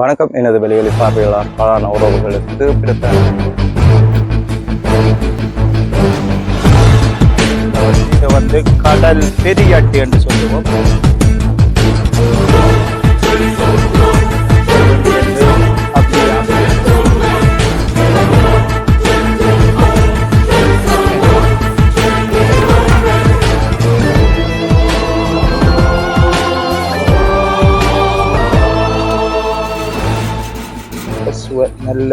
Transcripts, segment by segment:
வணக்கம். எனது வெளிவெளி பார்வையாளர் பலான உறவுகளுக்கு பிடித்த இது வந்து கடல் பெரியாட்டு என்று சொல்லுவோம். சுவ- நல்ல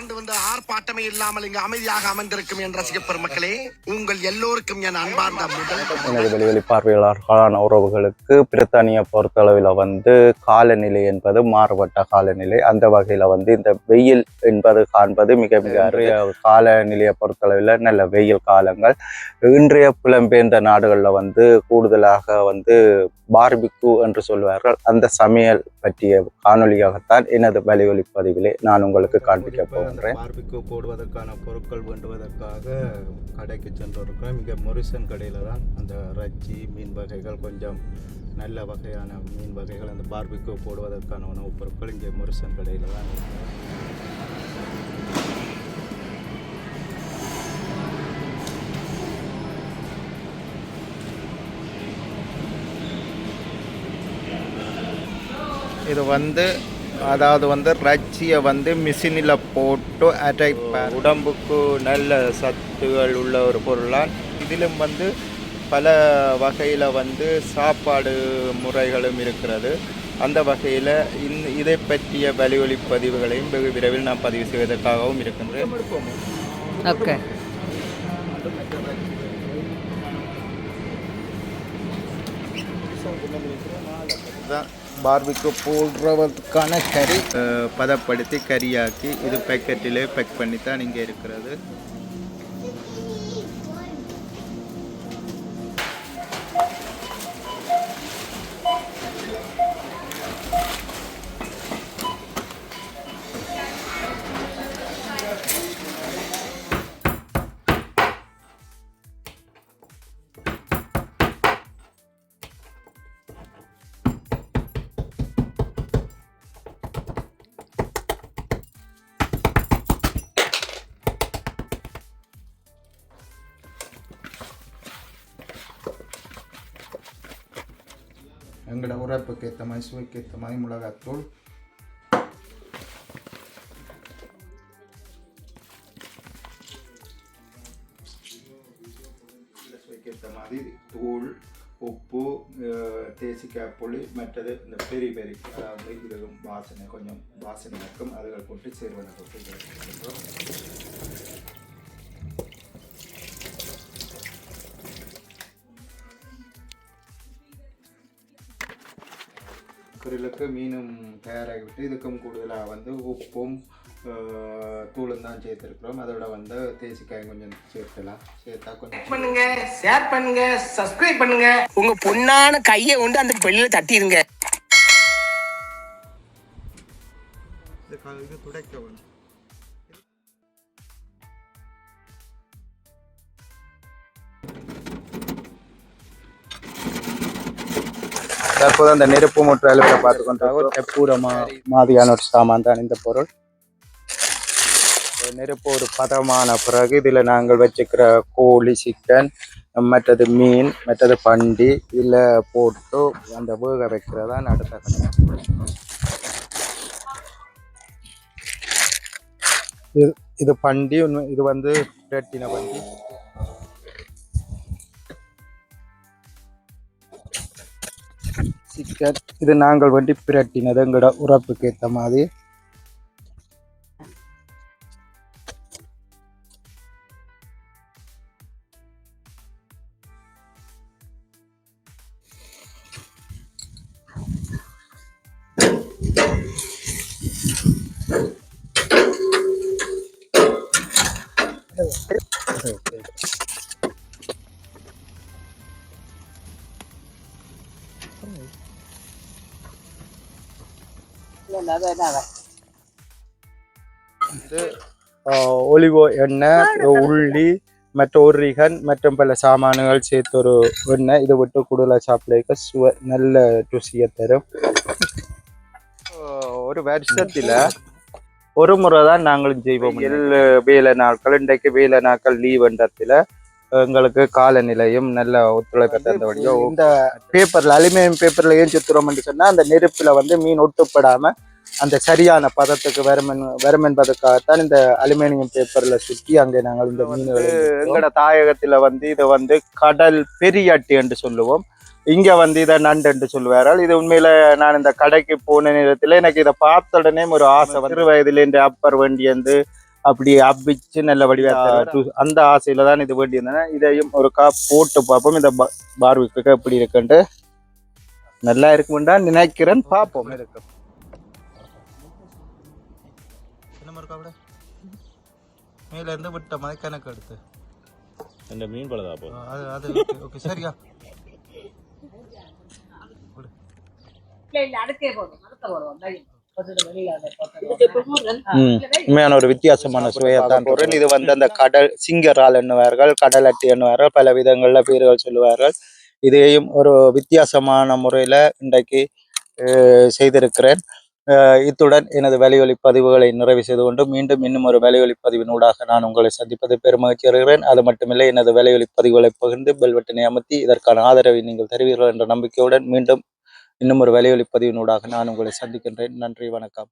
திரண்டு வந்து ஆர்ப்பாட்டமே இல்லாமல் இங்கு அமைதியாக அமர்ந்திருக்கும் என் ரசிக பெருமக்களே உங்கள் எல்லோருக்கும் என் அன்பார்ந்த எனது வெளிவெளி பார்வையாளர் பாலான உறவுகளுக்கு பிரித்தானியா பொறுத்தளவில் வந்து காலநிலை என்பது மாறுபட்ட காலநிலை. அந்த வகையில் வந்து இந்த வெயில் என்பது காண்பது மிக மிக அரிய காலநிலையை பொறுத்தளவில் நல்ல வெயில் காலங்கள். இன்றைய புலம்பெயர்ந்த நாடுகளில் வந்து கூடுதலாக வந்து பார்பிக்கு என்று சொல்வார்கள். அந்த சமையல் பற்றிய காணொளியாகத்தான் எனது வலியொலி பதிவிலே நான் உங்களுக்கு காண்பிக்க வந்துடுறேன் பார்பிக்கு போடுவதற்கான பொருட்கள் வேண்டுவதற்காக கடைக்கு சென்றிருக்கிறோம். இங்கே மொரிசன் கடையில் தான் அந்த ரச்சி மீன் வகைகள் கொஞ்சம் நல்ல வகையான மீன் வகைகள் அந்த பார்பிக்கு போடுவதற்கான உணவுப் பொருட்கள் இங்கே மொரிசன் கடையில் தான் இது வந்து அதாவது வந்து ரச்சியை வந்து மிஷினில் போட்டு அட்டாக் உடம்புக்கு நல்ல சத்துகள் உள்ள ஒரு பொருளான் இதிலும் வந்து பல வகையில் வந்து சாப்பாடு முறைகளும் இருக்கிறது. அந்த வகையில் இந்த இதை பற்றிய வலியொலி பதிவுகளையும் வெகு விரைவில் நான் பதிவு செய்வதற்காகவும் இருக்கின்றேன். ஓகே. தான் பார்பிக்கு போடுறதுக்கான கறி. பதப்படுத்தி கறியாக்கி இது பேக்கெட்டிலே பேக் பண்ணி தான் இங்கே இருக்கிறது. உங்களோட உரைப்புக்கு ஏற்ற மாதிரி சுவைக்கு ஏற்ற மாதிரி மிளகாத்தூள். ஏற்ற மாதிரி தூள் உப்பு அஹ், தேசிக்காய் புளி மற்றது இந்த பெரி பெரி அதாவது இதுவும் வாசனை கொஞ்சம் வாசனை இருக்கும். அதுகள் போட்டு சேர்வனை போட்டு குரிலுக்கு மீனும் தயாராகிவிட்டு இதுக்கும் கூடுதலாக வந்து உப்பும் தூளும் தான் சேர்த்துருக்குறோம். அதோட வந்து தேசிக்காய் கொஞ்சம் சேர்க்கலாம் சேர்த்தா கொஞ்சம் பண்ணுங்க ஷேர் பண்ணுங்க சப்ஸ்கிரைப் பண்ணுங்க. உங்க பொண்ணான கையை கொண்டு அந்த வெளியில தட்டிடுங்க. இது துடைக்க வேணும். தற்போது அந்த நெருப்பு மூற்று அலுவலை பார்த்து கொண்டாக செப்பூரமா மாதிரியான ஒரு சாமான் தான் இந்த பொருள். நெருப்பு ஒரு பதமான பிறகு இதில் நாங்கள் வச்சுக்கிற கோழி சிக்கன் மற்றது மீன் மற்றது பண்டி இதில் போட்டு அந்த வேக வைக்கிறதான் அடுத்த கட்டம் இது இது பண்டி இது வந்து ரெட்டின பண்டி. இது நாங்கள் வண்டி பிரட்டினது எங்களோட உறப்புக்கு ஏற்ற மாதிரி Oh. ஒலிவோ எண்ணெய் உள்ளி மற்ற உருளிகன் மற்றும் பல சாமான்கள் சேர்த்து ஒரு எண்ணெய். இதை விட்டு கூடுதலாக சாப்பிட சுவ நல்ல ருசியை தரும். ஒரு வருஷத்துல ஒரு முறை தான் நாங்களும் செய்வோம் எல் வேலை நாட்கள் இன்றைக்கு வேலை நாட்கள் லீவ்ன்றதுல எங்களுக்கு காலநிலையும் நல்ல ஒத்துழைப்பு தந்தபடியோ இந்த பேப்பர்ல அலுமினியம் பேப்பர்ல ஏன் சுத்துறோம்னு சொன்னா அந்த நெருப்புல வந்து மீன் ஒட்டுப்படாம அந்த சரியான பதத்துக்கு வருமன் வரும் என்பதற்காகத்தான் இந்த அலுமினியம் பேப்பர்ல சுத்தி அங்கே நாங்கள் இந்த மீன்கள் எங்களோட தாயகத்துல வந்து இதை வந்து கடல் பெரியாட்டி என்று சொல்லுவோம். இங்க வந்து இதை நண்டு என்று சொல்லுவார்கள். இது உண்மையில நான் இந்த கடைக்கு போன நேரத்துல எனக்கு இதை பார்த்த உடனே ஒரு ஆசை வந்து சிறு வயதுல இந்த அப்பர் வேண்டியது அப்படி அப்பிச்சு நல்ல வடிவா அந்த ஆசையில தான் இது வேண்டியிருந்தேன். இதையும் ஒரு கா போட்டு பார்ப்போம். இந்த பார்விக்கு எப்படி இருக்குன்ட்டு. நல்லா இருக்கும்டா நினைக்கிறேன். பார்ப்போம். மேல இருந்து விட்ட மாதிரி கணக்கு எடுத்து. இந்த மீன் பழதா போ அது அது ஓகே சரியா? உண்மையான ஒரு வித்தியாசமான சுவையை தான் பொருள். இது வந்து அந்த கடல் சிங்கரால் எண்ணுவார்கள் கடல் அட்டி எண்ணுவார்கள் பல விதங்கள்ல பேர்கள் சொல்லுவார்கள். இதையும் ஒரு வித்தியாசமான முறையில இன்றைக்கு செய்திருக்கிறேன். இத்துடன் எனது வலையொலி பதிவுகளை நிறைவு செய்து கொண்டு மீண்டும் இன்னும் ஒரு வலையொலி பதிவினூடாக நான் உங்களை சந்திப்பது பெருமகிழ்ச்சி அடைகிறேன். அது மட்டுமில்லை எனது வலையொலி பதிவுகளை பகிர்ந்து பெல் பட்டனை அமர்த்தி இதற்கான ஆதரவை நீங்கள் தருவீர்கள் என்ற நம்பிக்கையுடன் மீண்டும் இன்னும் ஒரு வலையொலி பதிவினூடாக நான் உங்களை சந்திக்கின்றேன். நன்றி வணக்கம்.